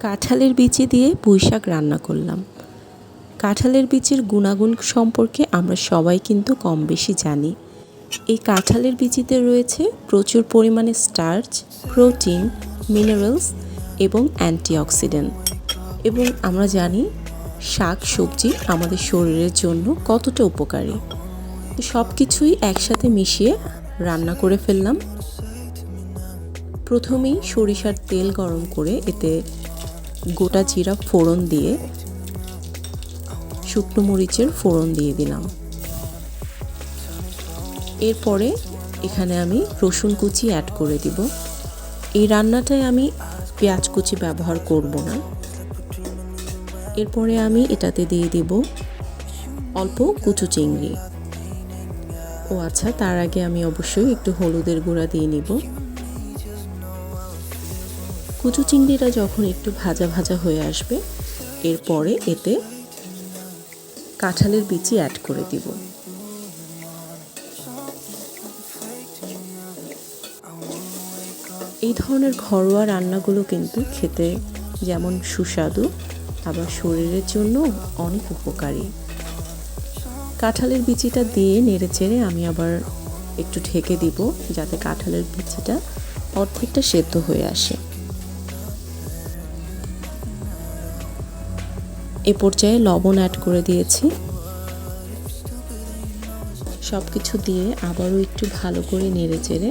কাঁঠালের বিচি দিয়ে পুঁই শাক রান্না করলাম। কাঁঠালের বিচির গুণাগুণ সম্পর্কে আমরা সবাই কিন্তু কম বেশি জানি। এই কাঁঠালের বিচিতে রয়েছে প্রচুর পরিমাণে স্টার্চ, প্রোটিন, মিনারেলস এবং অ্যান্টিঅক্সিডেন্ট। এবং আমরা জানি শাক, সবজি আমাদের শরীরের জন্য কতটা উপকারী। সব কিছুই একসাথে মিশিয়ে রান্না করে ফেললাম। প্রথমেই সরিষার তেল গরম করে এতে গোটা জিরা ফোড়ন দিয়ে, শুকনো মরিচের ফোড়ন দিয়ে দিলাম। এরপরে এখানে আমি রসুন কুচি অ্যাড করে দিব। এই রান্নাটায় আমি পেঁয়াজ কুচি ব্যবহার করব না। এরপরে আমি এটাতে দিয়ে দিব অল্প কুচু চিংড়ি। ও আচ্ছা তার আগে আমি অবশ্যই একটু হলুদের গুঁড়া দিয়ে নিব। কুচু চিংড়িটা যখন একটু ভাজা ভাজা হয়ে আসবে, এরপরে এতে কাঁঠালের বিচি অ্যাড করে দিব। এই ধরনের ঘরোয়া রান্নাগুলো কিন্তু খেতে যেমন সুস্বাদু, আবার শরীরের জন্য অনেক উপকারী। কাঁঠালের বিচিটা দিয়ে নেড়ে চেড়ে আমি আবার একটু ঢেকে দিব, যাতে কাঁঠালের বিচিটা অর্ধেকটা সেদ্ধ হয়ে আসে। এ পর্যায়ে লবণ অ্যাড করে দিয়েছি। সব কিছু দিয়ে আবারও একটু ভালো করে নেড়ে চেড়ে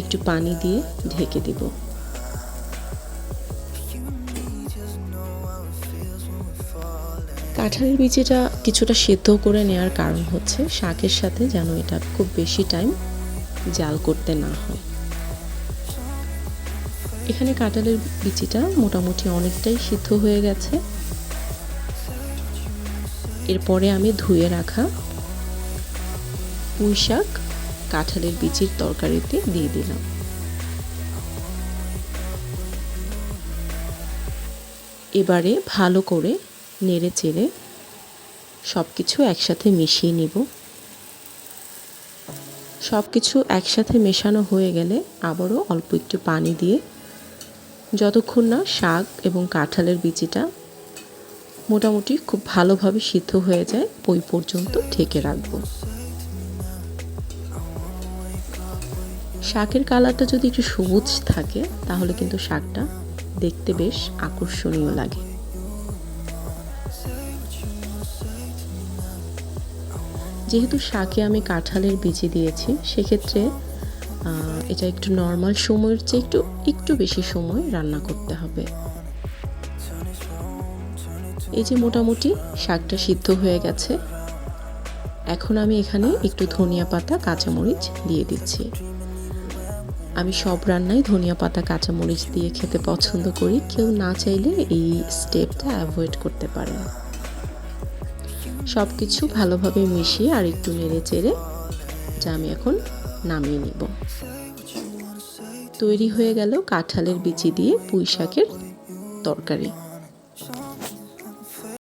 একটু পানি দিয়ে ঢেকে দিব। কাঁঠালের বিচিটা কিছুটা সেদ্ধ করে নেওয়ার কারণ হচ্ছে শাকের সাথে যেন এটা খুব বেশি টাইম জাল করতে না হয়। এখানে কাঁঠালের বিচিটা মোটামুটি অনেকটাই সিদ্ধ হয়ে গেছে। এরপরে আমি ধুয়ে রাখা পুঁই শাক কাঁঠালের বিচির তরকারিতে দিয়ে দিলাম। এবারে ভালো করে নেড়ে চেড়ে সব কিছু একসাথে মিশিয়ে নিব। সব কিছু একসাথে মেশানো হয়ে গেলে আবারও অল্প একটু পানি দিয়ে যতক্ষণ না শাক এবং কাঁঠালের বিচিটা মোটামুটি খুব ভালোভাবে সিদ্ধ হয়ে যায়, ওই পর্যন্ত ঢেকে রাখব। শাকের কালারটা যদি একটু সবুজ থাকে, তাহলে কিন্তু শাকটা দেখতে বেশ আকর্ষণীয় লাগে। যেহেতু শাকে আমি কাঁঠালের বিচি দিয়েছি, সেক্ষেত্রে এটা একটু নর্মাল সময়ের চেয়ে একটু একটু বেশি সময় রান্না করতে হবে। এই যে মোটামুটি শাকটা সিদ্ধ হয়ে গেছে, এখন আমি এখানে একটু ধনিয়া পাতা, কাঁচামরিচ দিয়ে দিচ্ছি। আমি সব রান্নায় ধনিয়া পাতা, কাঁচামরিচ দিয়ে খেতে পছন্দ করি। কেউ না চাইলে এই স্টেপটা অ্যাভয়েড করতে পারে সব কিছু ভালোভাবে মিশিয়ে আর একটু নেড়ে চেড়ে যা আমি এখন নামিয়ে নিব। তৈরি হয়ে গেল কাঁঠালের বিচি দিয়ে পুঁই শাকের তরকারি।